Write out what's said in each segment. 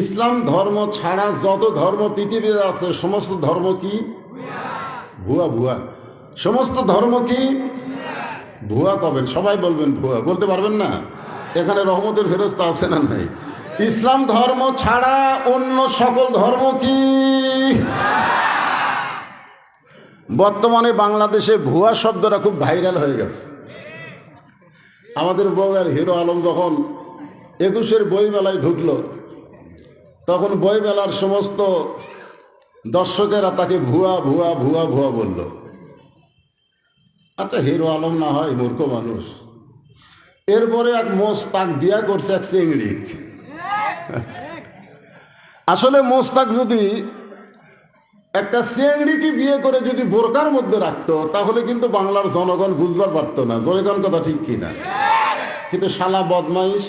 ইসলাম ধর্ম ছাড়া যত ধর্ম পৃথিবীতে আছে, সমস্ত ধর্ম কি? ভুয়া ভুয়া। সমস্ত ধর্ম কি? ভুয়া তবেন সবাই বলবেন ভুয়া। বলতে পারবেন না? এখানে রহমতের ফেরস্তা আছে না নাই? ইসলাম ধর্ম ছাড়া অন্য সকল ধর্ম কি? বর্তমানে বাংলাদেশে ভুয়া শব্দটা খুব ভাইরাল হয়ে গেছে। আমাদের বউয়ের হিরো আলম যখন একুশের বইমেলায় ঢুকলো তখন বইমেলার সমস্ত দর্শকেরা তাকে ভুয়া ভুয়া ভুয়া ভুয়া বলল। আচ্ছা হিরো আলম না হয় মূর্খ মানুষ। এরপরে এক মোস্তাক বিয়া করছে এক চিংড়ি। আসলে মোস্তাক যদি একটা চেংড়িকে বিয়ে করে যদি বোরকার মধ্যে রাখতো, তাহলে কিন্তু বাংলার জনগণ বুঝবার পারতো না। জনগণ কথা ঠিক কিনা? কিন্তু শালা বদমাইশ।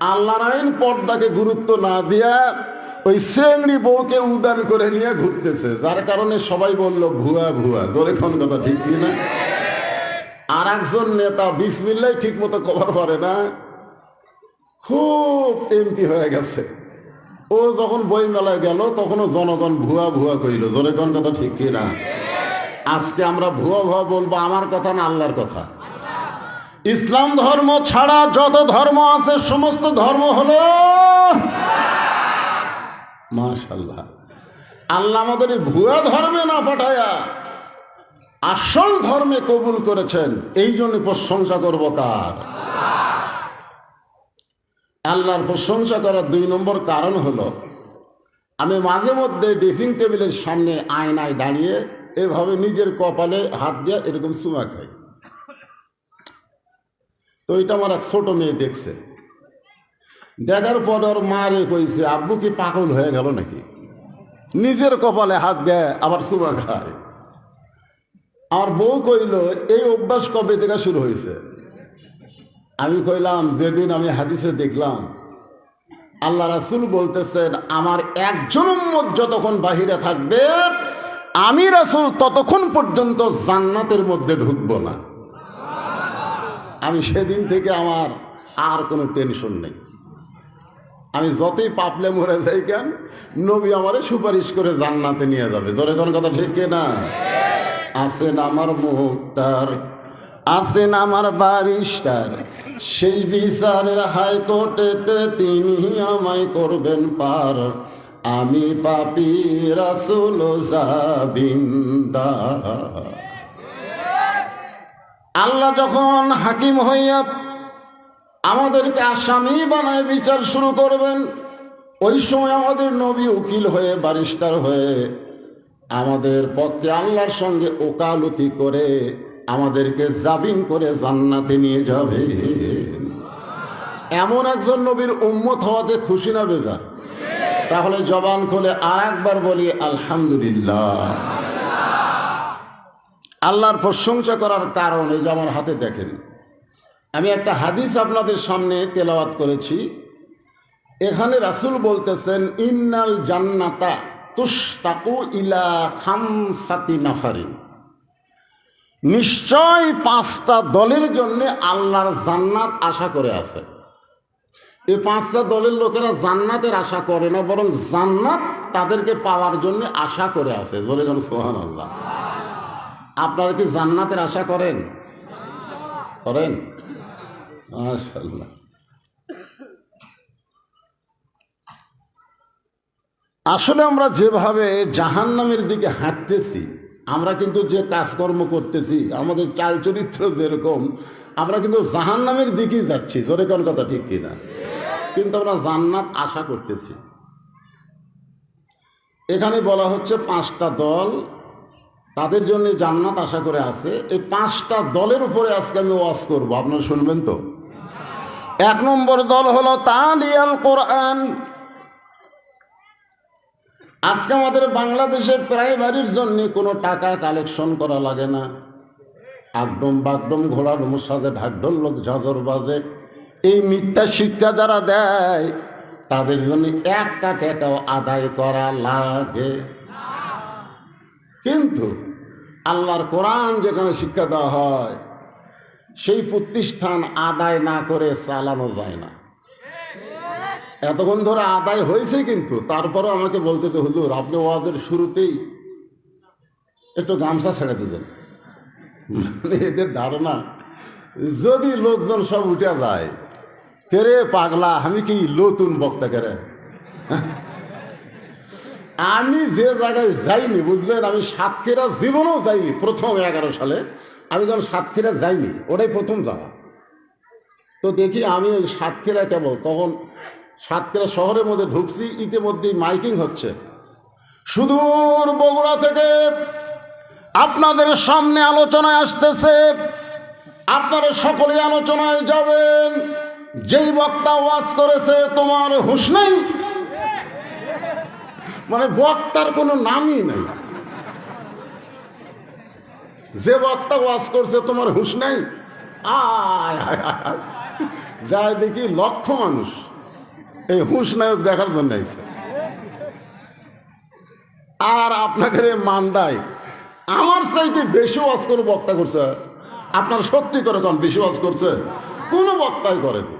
আল্লাহর আইন পর্দাকে গুরুত্ব না দিয়া ওই চেংড়ি বউকে উদান করে নিয়ে ঘুরতেছে। যার কারণে সবাই বলল, ভুয়া ভুয়া। জোরেখন কথা, ঠিক কিনা আর একজন নেতা বিসমিল্লাই ঠিক মতো কভার করে না। খুব এমপি হয়ে গেছে। ও যখন বই মেলায় গেল, তখনও জনগণ ভুয়া ভুয়া কইল। জনগণ কথা, ঠিক কিনা আজকে আমরা ভুয়া ভুয়া বলব, আমার কথা না আল্লাহর কথা? ইসলাম ধর্ম ছাড়া যত ধর্ম আছে, সমস্ত ধর্ম হলো মাশাল্লাহ আল্লাহ আমাদের ভুয়া ধর্মে না পাঠায়া আসল ধর্মে কবুল করেছেন, এই জন্য প্রশংসা করব কার? আল্লাহর প্রশংসা করার দুই নম্বর কারণ হলো, আমি মাঝে মধ্যে ড্রেসিং টেবিলের সামনে আয়নায় দাঁড়িয়ে এভাবে নিজের কপালে হাত দিয়ে এরকম চুমা খাই। তো এটা আমার এক ছোট মেয়ে দেখছে। দেখার পর ওর মা রে কইছে, আব্বু কি পাগল হয়ে গেল নাকি? নিজের কপালে হাত দেয়, আবার চুমা খায়। আমার বউ কইল, এই অভ্যাস কবে থেকে শুরু হয়েছে আমি কইলাম, যেদিন আমি হাদিসে দেখলাম, আল্লাহ রাসুল বলতেছেন, আমার একজন উম্মত যতক্ষণ বাহিরে থাকবে, আমি রাসুল ততক্ষণ পর্যন্ত জান্নাতের মধ্যে ঢুকবো না। আমি সেদিন থেকে আমার আর কোনো টেনশন নেই। আমি যতই পাপলে মরে যাই কেন, নবী আমারে সুপারিশ করে জান্নাতে নিয়ে যাবে। ধরে কোন কথা ঠিক না? আছেন আমার মুক্তার আছেন আমার বারিস্টার। সেই বিচারের হাইকোর্টেতে তিনি আমায় করবেন পার। আমি পাপি রাসুল জাবিন্দা আল্লাহ যখন হাকিম হইয়া আমাদেরকে আসামি বানায় বিচার শুরু করবেন, ওই সময় আমাদের নবী উকিল হয়ে বারিস্টার হয়ে আমাদের পক্ষে আল্লাহর সঙ্গে ওকালতি করে আমাদেরকে জাবিন করে জান্নাতে নিয়ে যাবে। এমন একজন নবীর উম্মত হওয়াতে খুশি না বেজা তাহলে জবান খুলে আর একবার বলি, আলহামদুলিল্লাহ। আল্লাহর প্রশংসা করার কারণ এই যে আমার হাতে দেখেন। আমি একটা হাদিস আপনাদের সামনে তেলাওয়াত করেছি। এখানে রাসুল বলতেছেন, ইন্নাল জান্নাতা তুস্তাকু ইলা খাম খামসাতি নাফারিন। নিশ্চয় পাঁচটা দলের জন্য আল্লাহর জান্নাত আশা করে আছে। এই পাঁচটা দলের লোকেরা জান্নাতের আশা করে না, বরং জান্নাত তাদেরকে পাওয়ার জন্য আশা করে আছে। জোরে যেন সোহান আল্লাহ আপনারা কি জান্নাতের আশা করেন? করেন? আসলে আমরা যেভাবে জাহান্নামের দিকে হাঁটতেছি, আমরা কিন্তু যে কাজকর্ম করতেছি, আমাদের চাল চরিত্র যেরকম, আমরা কিন্তু জাহান্নামের দিকেই যাচ্ছি, জোরে কোন কথা ঠিক কিনা? কিন্তু আমরা জান্নাত আশা করতেছি। এখানে বলা হচ্ছে পাঁচটা দল তাদের জন্য জান্নাত আশা করে আছে। এই পাঁচটা দলের উপরে আজকে আমি ওয়াজ করব। আপনারা শুনবেন তো? এক নম্বর দল হলো তালিয়াল কোরআন। আজকে আমাদের বাংলাদেশের প্রাইমারির জন্য কোনো টাকা কালেকশন করা লাগে না। একদম বাগদম ঘোড়ার সাথে ঢাকঢোল লোক ঝাঁঝর বাজে। এই মিথ্যা শিক্ষা যারা দেয়, তাদের জন্য এক টাকাটাও আদায় করা লাগে। কিন্তু আল্লাহর কোরআন যেখানে শিক্ষা দেওয়া হয়, সেই প্রতিষ্ঠান আদায় না করে চালানো যায় না। এতক্ষণ ধরে আদায় হয়েছে কিন্তু, তারপরও আমাকে বলতে তো হুজুর, আপনি ওয়াজের শুরুতেই একটু গামছা ছেড়ে দেবেন। মানে এদের ধারণা, যদি লোকজন সব উঠে যায়, কেরে পাগলা, আমি কি নতুন বক্তা কেরে? আমি যে জায়গায় যাইনি, বুঝলেন? আমি সাতক্ষীরা জীবনেও যাইনি, প্রথম এগারো সালে। আমি যখন সাতক্ষীরা যাইনি, ওটাই প্রথম যাওয়া। তো দেখি আমি ওই সাতক্ষীরা কেবল, তখন সাতক্ষীরা শহরের মধ্যে ঢুকছি, ইতিমধ্যেই মাইকিং হচ্ছে। সুদূর বগুড়া থেকে আপনাদের সামনে আলোচনায় আসতেছে, আপনারা সকলে আলোচনায় যাবেন। যেই বক্তা ওয়াজ করেছে, তোমার হুঁশ নেই। মানে বক্তার কোনো নামই নেই। যে বক্তা ওয়াজ করছে, তোমার হুশ নাই? আয়। যায় দেখি লক্ষ মানুষ। এই হুশ নায়ক দেখার জন্য আর আপনাদের মান্দায়, আমার চাইতে বেশি ওয়াজ করে বক্তা করছে। আপনার সত্যি করে কোন, বেশি ওয়াজ করছে। কোনো বক্তাই করেন।